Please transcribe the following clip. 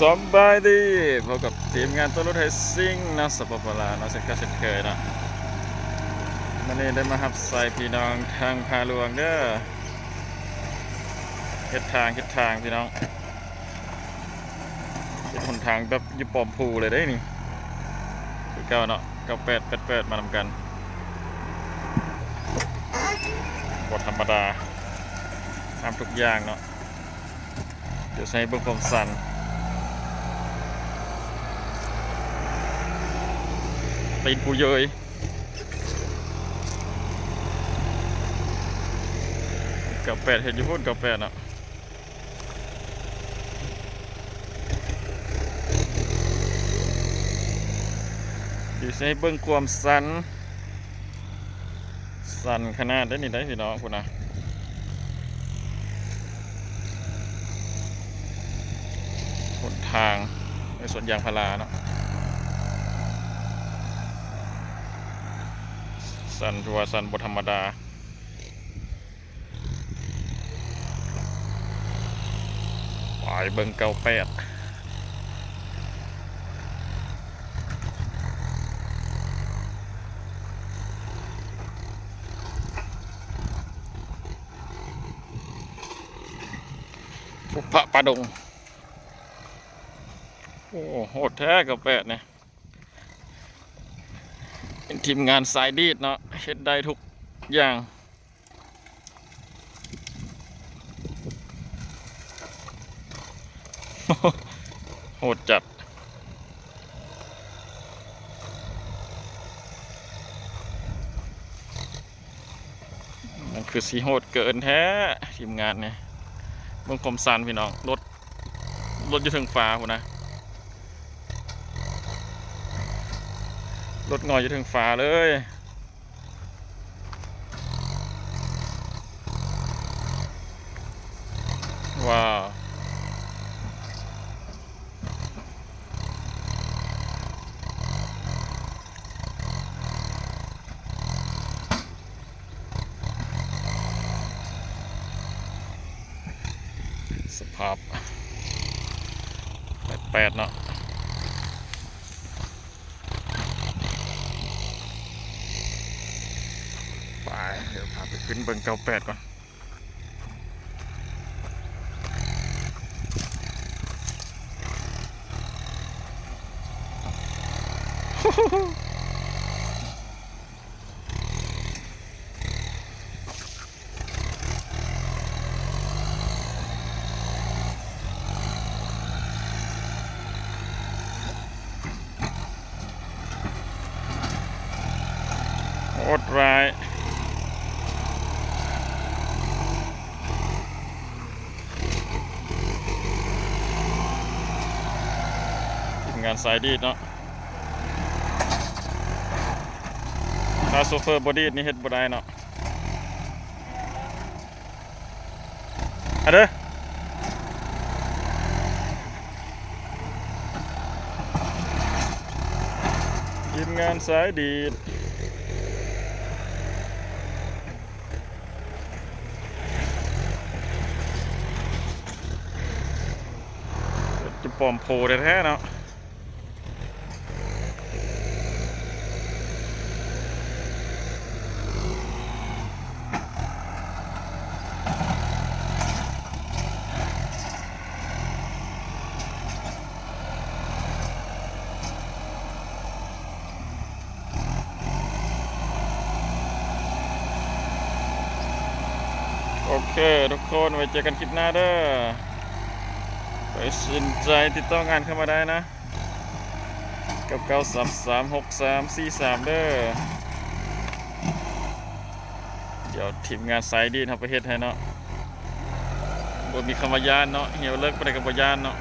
สบายดีพบกับทีมงานตัวรถไทยซิ่งนะสปปลานะเช่นก็เช่นเคยนะวันนี้ได้มาหับใส่พี่น้องทางพาลวงเด้อเฮ็ดทางเฮ็ดทางพี่น้องเฮ็ดหนทางแบบอยิปอมพูเลยได้นี่คือเก้าเนาะเก้าแปดแปดแปดมานำกันบทธรรมดาทำทุกอย่างเนาะเดี๋ยวใช้เบื้องความสั่น ตีนกูเยยกับแปดเห็นอยู่พุ่นกับแปดอะอยู่ใช้เบิ้องความสัน สันขนาดได้นี่ได้พี่น้องคุณนะหนทางในสวนยางพาราเนาะ สันทัวาสันบธรรมดา ปล่อยเบิงเก้าแปดพุพระปาดง โอ้โหแท้ก้าแปดเนี่ย เป็นทีมงานสายดีดเนาะเฮ็ดได้ทุกอย่าง โหดจัดมันคือสีโหดเกินแท้ ทีมงานเนี่ยเมืองคมสันพี่น้อง รถ รถอยู่ถึงฟ้าคุณนะ รถงอยอยู่ถึงฟ้าเลย ว้าวสภาพแปดๆเนาะ ไปเดี๋ยวพาไปขึ้นเบิงเก้าแปดก่อนอดร้าย งานสายดีดเนาะถ้าโซเฟอร์บอดี้นี่เฮ็ดบ่ได้เนาะอะเด้อทีมงานสายดีดจะปลอมโพแท้ๆเนาะ เค ทุกคนไว้เจอกันคลิปหน้าเด้อไปสนใจติดต่องานเข้ามาได้นะกับเก้าสามสามหกสามสี่สามเด้อเดี๋ยวทีมงานสายดีนทำไปเฮ็ดให้เนาะบ่มีคำว่ายานเนาะเหี่ยวเลิกไปกับบยานเนาะ